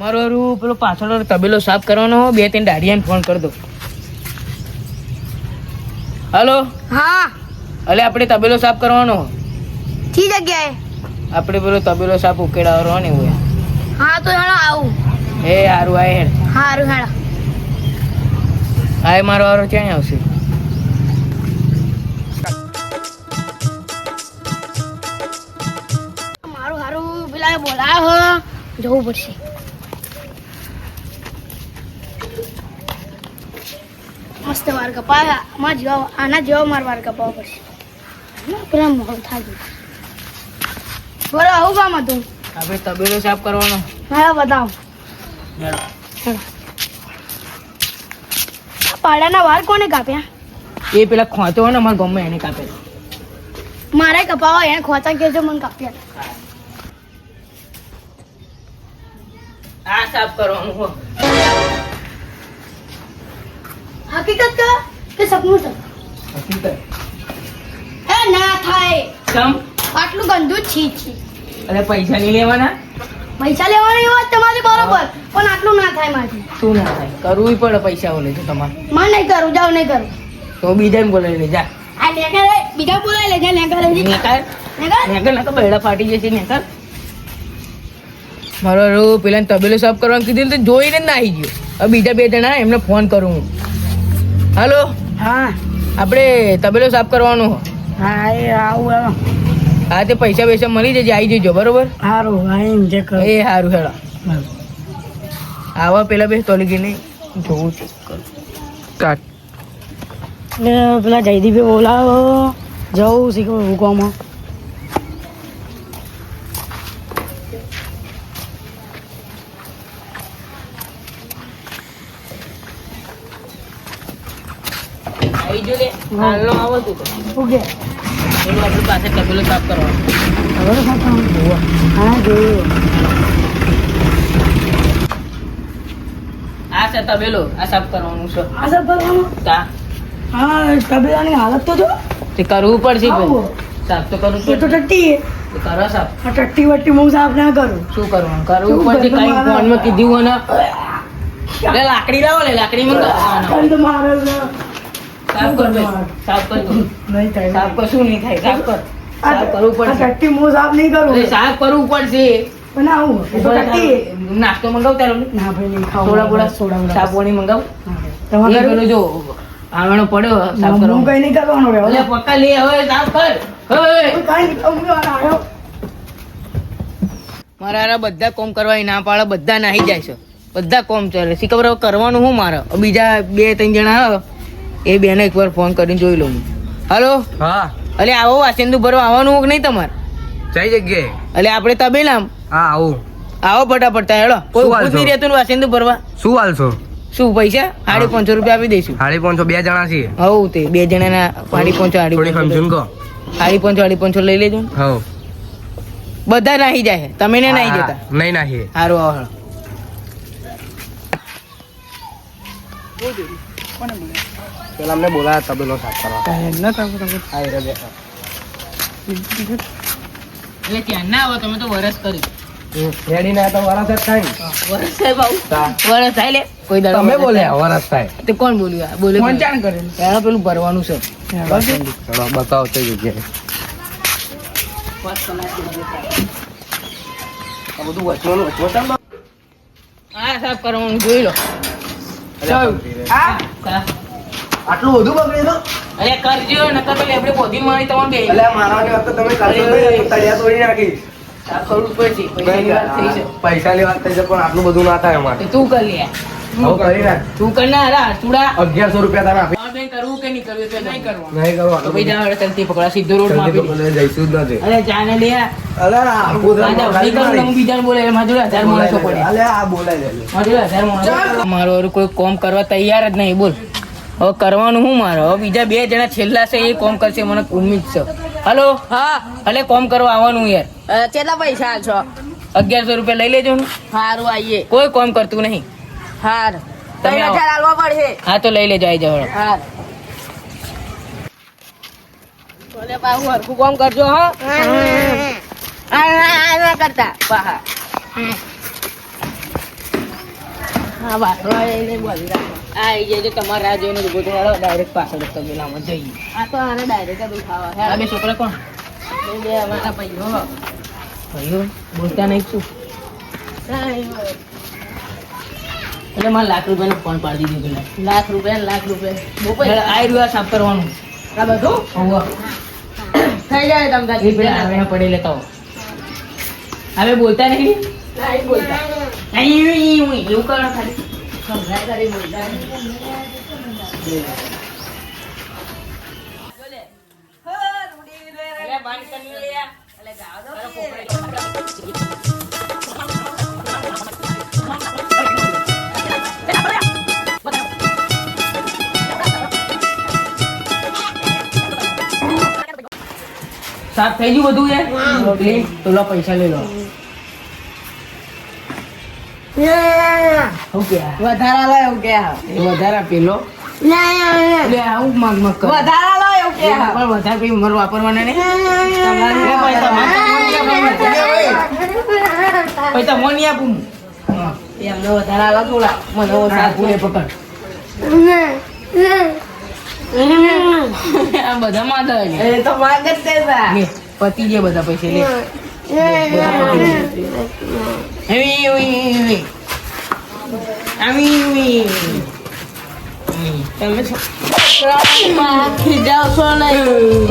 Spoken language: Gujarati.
મારો હારું પેલો પાછળ તબેલો સાફ કરવાનો હો, બે ત્રણ દાડિયાને ફોન કરી દો હલો? હા. અલે આપણે તબેલો સાફ કરવાનો. ઠી જગ્યાએ. આપણે પેલો તબેલો સાફ ઉકેડાવાનો ને હોય હા તો હેડો આવું. એ હારું આય હેડ. હારું હેડો. આય મારો હારો ક્યાં આવશે? મારું હારું પેલા બોલાવો જવું પડશે. મસ્ત વાર કપાવે આમાં જેવા આના જેવા માર વાર કપાવવા પડશે પેલા મોડું થાય બોલો આવું કામ હતું? હવે તબેલો સાફ કરવાનો. હા બતાવો. પાડાના વાર કોને કાપ્યા? એ પેલા ખોંચો હોય ને અમારા ગમે એને કાપે મારે કપાવો એને ખોતા કે છે મને કાપ્યા. આ સાફ કરવાનું હો. હકીકત કહો કે સપનું છે? હકીકત. એ ના થાય. કેમ? આટલું ગંદુ છી છી. અરે પૈસા નહીં લેવાના? પૈસા લેવાની વાત તમારી બરોબર પણ આટલું ના થાય મારથી શું ના થાય? કરવું પડે પૈસા ઓલે છે તમારે. માં નહીં કરું જાવ નહીં કરું. તો બીજાને બોલાવી લે જા. આ નેકર એ, બીજા બોલાવી લે જા હજી. નેકર? નેકર? નેકર ના તો બેડા ફાટી જશે નેકર. મારો પેલા તબેલો સાફ કરવાનું કીધું તો જોઈને જ ના આવી ગયો બીજા બે જણા એમને ફોન કરું હું. હાલો? હા. આપણે તબેલો સાફ કરવાનો હો. એ આવું હા તે પૈસા પૈસા મળી જશે આવી જજો બરોબર? સારું આવીને જે એ સારું હેડો. આવા પેલા બે તોલી નહીં જોવું છે. કાટ પેલા જયદીપે બોલાવો જવું શીખવું ભૂકવામાં આવી જો લે હાલનો આવો તું તો. ઓકે પેલું આપણી પાસે તબેલો સાફ કરવાનો ખબર હા જોયું આ છે તબેલો આ સાફ કરવાનું છે. આ સર કરવાનું? તા. હા તબેલાની હાલત તો જો. તે કરવું પડશે ભાઈ. સાફ તો કરવું એ તો ટટ્ટી કરો સાફ. આ ટટ્ટી વટ્ટી હું સાફ ના કરું. શું કરવાનું? કરવું પડશે કઈ? ફોનમાં કીધું હોય ને. લાકડી લાવો લે લાકડી મંગાવો. મારે. સાફ કર સાફ કર નહીં. થાય સાફ કર નહીં થાય? સાફ કર સાફ કરવું પડશે. ટટ્ટી હું સાફ નહીં કરું. સાફ કરવું પડશે. પણ આવું એ તો ટટ્ટી નાસ્તો મંગાવ તારો ના ભાઈ નહીં ખાવું. થોડા બોડા સોડા સાફ પાણી મંગાવ? તમારે પેલું જો આંગણો પડ્યો સાફ હું કઈ નહીં કરવાનું હવે અલે પક્કા લે હવે સાફ કર. હવે હું કાંઈ નહીં કરું, હું આવ્યો. મારા બધા કોમ કરવા ના પાડે બધા નાહી જાય છે. બધા કોમ ચાલે. શી ખબર કરવાનું હું મારે? બીજા બે ત્રણ જણા એ બેને એકવાર ફોન કરીને જોઈ લઉં હલો હા. અલે આવો વાસેન્દુ ભરવા આવવાનું હોય કે નહીં તમારે? કઈ જગ્યાએ? અલે આપણે તબેલામ હા આવું. આવો ફટાફટ તા હેડો કોઈ જ નહીં રહેતું ને વાસેન્દુ ભરવા? શું હાલશો શું પૈસા? સાડી પાંચસો રૂપિયા આપી દઈશું. સાડી પાંચસો બે જણા છીએ. હવ તે બે જણાના સાડી પાંચસો સાડી પાંચસો સાડી પાંચસો સાડી પાંચસો લઈ લેજો ને. હવ બધા નાહી જાય તમે ને નાહી જતા. નહીં નાહી સારું આવો હેડો. પેલા અમને બોલાયા તબેલો સાફ કરવા. એટલે ત્યાં ના આવો તમે તો વરસ કરી હમ, રેડી ના તો વરસ જ થાય વરસ થાય આવું વરસ થાય લે કોઈ દાડો તમે બોલ્યા વરસ થાય. તે કોણ બોલ્યું આ? બોલ્યું ફોન કોણ? ચાણ કરેલું. પહેલા પેલું ભરવાનું છે ચલો બતાવો તે જગ્યાએ આ બધું વચવાનું વચવાતા હા સાફ કરવાનું જોઈ લો. આટલું બધું બગડે તો અરે કરજો નકર પેલી આપણે બોધી મારી તમારે બે એટલે મારા વખતે તમે કરશો નહીં, તળિયા તોડી નાખીશ. સાફ કરવું વાત થઈ છે. પૈસાની વાત થઈ છે પણ આટલું બધું ના થાય અમારે. તો તું કરી લે. હવે કરી નાખ. તું કર ના અગિયારસો રૂપિયા તારા આપી કરવું કે નહીં કરવું તો નહીં કરવાનું. નહીં કરો તો આટલું ભાઈ જાઓ પકડા સીધો રોડમાં આપી જઈશું જ નથી. અરે જાને લે અલે આ બોલાય આ જાઓ, નહીં કરું હું બીજાને બોલે એમાં જોડે હજાર માણસો પડે. અલે આ બોલાય મારે હજાર માણસો મારો કોઈ કોમ કરવા તૈયાર જ નહીં બોલ. હવે કરવાનું હું મારે? હવે બીજા બે જણા છેલ્લા છે એ કોમ કરશે મને ઉમ્મીદ છે. હલો? હા. અલે કોમ કરવા આવવાનું યાર. કેટલા પૈસા છો? અગિયારસો રૂપિયા લઈ લેજો ને. સારું આવીએ કોઈ કોમ કરતું નહીં. હાર. તમે. હજાર પડશે. હા તો લઈ લેજો આવી જાવ હા. બોલે બાહુ હરખું કામ કરજો હો. આ ના કરતા. બહાર હા. વાતો એને બોલી રાખો. આ જાય તમારે રાહ જોઈને ઊભો તો ડાયરેક્ટ પાછળ જ તબેલામાં જઈએ. આ તો આને ડાયરેક્ટ દુખાવા બે છોકરા કોણ? બે અમારા ભાઈઓ. ભાઈઓ? બોલતા નહીં શું? એટલે મારે લાખ રૂપિયાનો ફોન પાડી દીધો પેલા. લાખ રૂપિયા લાખ રૂપિયા. આ રહ્યું સાફ કરવાનું. આ બધું? હોવ. થઈ જાય તમે એ પેલા આવે પડે લેતા હવે બોલતા નહીં? બોલતા. એવું કરો ખાલી. સમજાય કરી બોલતા નહીં. સાફ થઈ ગયું બધું યાર ક્લીન તો લો પૈસા લઈ લો? વધારા લો એવું કે વધારા પેલો. વધારા લો એવું કે પણ વધારે પછી મારે વાપરવાના નહીં. પૈસા મોની આપું. એમને વધારા લો થોડા. મને ઓછા પૂરે પકડ. આ બધા માથા છે. એ તો માંગ જ તે તા. લે, બધા પૈસા લે. પતી. તમે છો. માં ખીજાવશો નહીં.